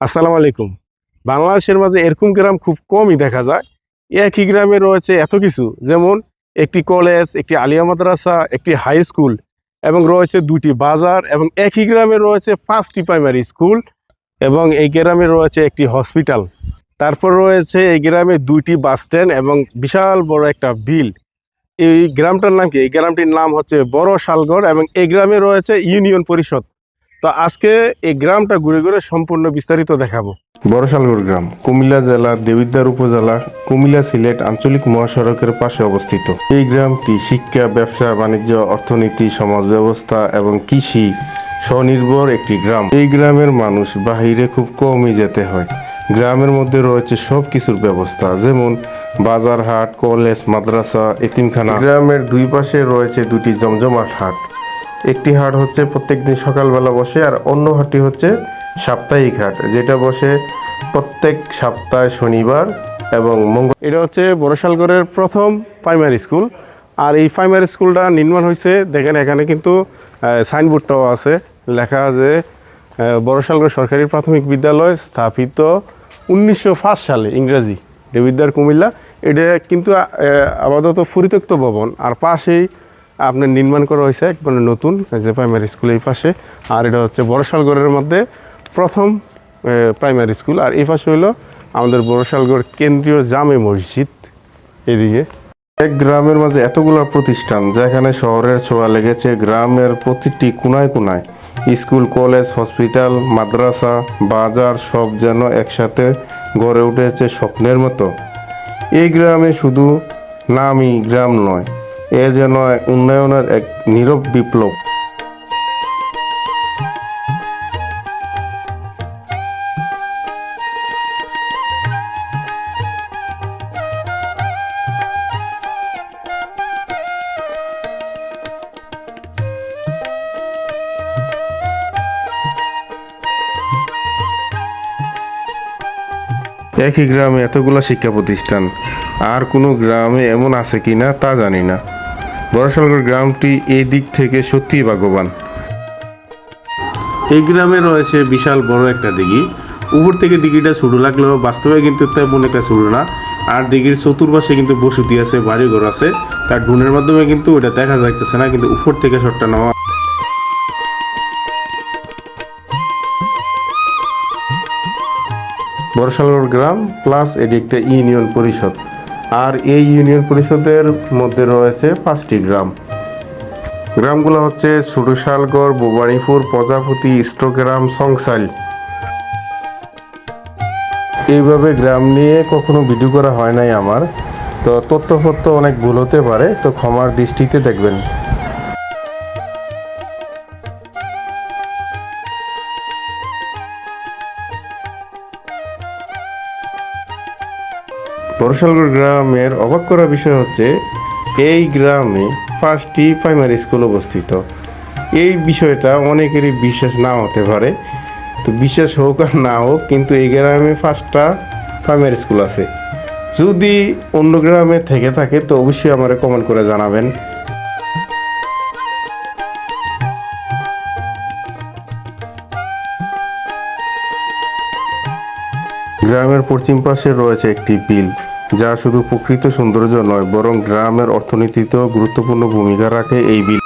আসসালামু আলাইকুম। বাংলাদেশের মাঝে এরকম গ্রাম খুব কমই দেখা যায়। একই গ্রামে রয়েছে এত কিছু, যেমন একটি কলেজ, একটি আলিয়া মাদ্রাসা, একটি হাই স্কুল এবং রয়েছে দুটি বাজার এবং একই গ্রামে রয়েছে পাঁচটি প্রাইমারি স্কুল এবং এই গ্রামে রয়েছে একটি হসপিটাল। তারপর রয়েছে এই গ্রামে দুইটি বাস স্ট্যান্ড এবং বিশাল বড় একটা বিল। এই গ্রামটার নাম কি? এই গ্রামটির নাম হচ্ছে বড় শালগড় এবং এই গ্রামে রয়েছে ইউনিয়ন পরিষদ। তো আজকে এই গ্রামটা ঘুরে ঘুরে সম্পূর্ণ বিস্তারিত দেখাবো। বড়শালগড় গ্রাম, কুমিল্লা জেলা, দেবিদ্বার উপজেলা, কুমিল্লা সিলেট আঞ্চলিক মহাসড়কের পাশে অবস্থিত। এই গ্রামটি শিক্ষা, ব্যবসা, বাণিজ্য, অর্থনীতি, সমাজ ব্যবস্থা এবং কৃষি স্বনির্ভর একটি গ্রাম। এই গ্রামের মানুষ বাহিরে খুব কমই যেতে হয়। গ্রামের মধ্যে রয়েছে সব কিছুর ব্যবস্থা, যেমন বাজার হাট কলেজ, মাদ্রাসা, এতিমখানা। গ্রামের দুই পাশে রয়েছে দুটি জমজমাট হাট। একটি হাট হচ্ছে প্রত্যেকদিন সকালবেলা বসে আর অন্য হাটটি হচ্ছে সাপ্তাহিক হাট যেটা বসে প্রত্যেক সপ্তাহে শনিবার এবং মঙ্গল এটা হচ্ছে বড়শালগড়ের প্রথম প্রাইমারি স্কুল আর এই প্রাইমারি স্কুলটা নির্মাণ হয়েছে দেখেন এখানে কিন্তু সাইনবোর্ডটাও আছে লেখা আছে আহ, বড়শালগড় সরকারি প্রাথমিক বিদ্যালয় স্থাপিত উনিশশো পাঁচ সালে ইংরেজি দেবিদ্যার কুমিল্লা। এটা কিন্তু আপাতত পরিত্যক্ত ভবন আর পাশেই আপনার নির্মাণ করা হয়েছে একবারে নতুন, যে প্রাইমারি স্কুল এই পাশে। আর এটা হচ্ছে বড়শালগড়ের মধ্যে প্রথম প্রাইমারি স্কুল আর এই পাশে হলো আমাদের বড়শালগড় কেন্দ্রীয় জামে মসজিদ এদিকে। এক গ্রামের মাঝে এতগুলো প্রতিষ্ঠান, যেখানে শহরের ছোঁয়া লেগেছে গ্রামের প্রতিটি কোনায় কোনায় স্কুল, কলেজ, হসপিটাল, মাদ্রাসা, বাজার, সব যেন একসাথে গড়ে উঠেছে স্বপ্নের মতো। এই গ্রামে শুধু নামই গ্রাম নয় এ যেন উন্নয়নের এক নীরব বিপ্লব। একই গ্রামে এতগুলো শিক্ষা প্রতিষ্ঠান আর কোনো গ্রামে এমন আছে কিনা তা জানি না। বড়শালগড় গ্রামটি এই দিক থেকে সত্যিই ভাগ্যবান। এই গ্রামে রয়েছে বিশাল বড় একটা দিঘি। উপর থেকে দিঘিটা ছোটো লাগলেও বাস্তবে কিন্তু তেমন একটা ছোটো না। আর দিঘির চতুর্পাশে কিন্তু বসতি আছে বাড়িঘর আছে। তার ড্রোনের মাধ্যমে কিন্তু ওটা দেখা যাইতেছে না কিন্তু উপর থেকে শটটা নেওয়া। বড়শালগড় গ্রাম প্লাস এটি একটা ইউনিয়ন পরিষদ। আর এই ইউনিয়ন পরিষদের মধ্যে রয়েছে পাঁচটি গ্রাম। গ্রামগুলো হচ্ছে ছোটশালগড় বোবাড়িপুর, প্রজাপতি, ইষ্টগ্রাম সংসাইল এইভাবে গ্রাম নিয়ে কখনো ভিডিও করা হয় নাই আমার। তো তথ্যপত্র অনেক ভুল হতে পারে, তো ক্ষমার দৃষ্টিতে দেখবেন। বরশালগড় গ্রামের অবাক করা বিষয় হচ্ছে, এই গ্রামে পাঁচটি প্রাইমারি স্কুল অবস্থিত। এই বিষয়টা অনেকেরই বিশ্বাস না হতে পারে। তো বিশ্বাস হোক আর না হোক, কিন্তু এই গ্রামে পাঁচটা প্রাইমারি স্কুল আছে। যদি অন্য গ্রামে থেকে থাকে, তো অবশ্যই আমার কমেন্ট করে জানাবেন। গ্রামের পশ্চিম পাশে রয়েছে একটি বিল। যা শুধু প্রকৃত সৌন্দর্য নয় বরং গ্রামের অর্থনীতিতেও গুরুত্বপূর্ণ ভূমিকা রাখে এই বিল।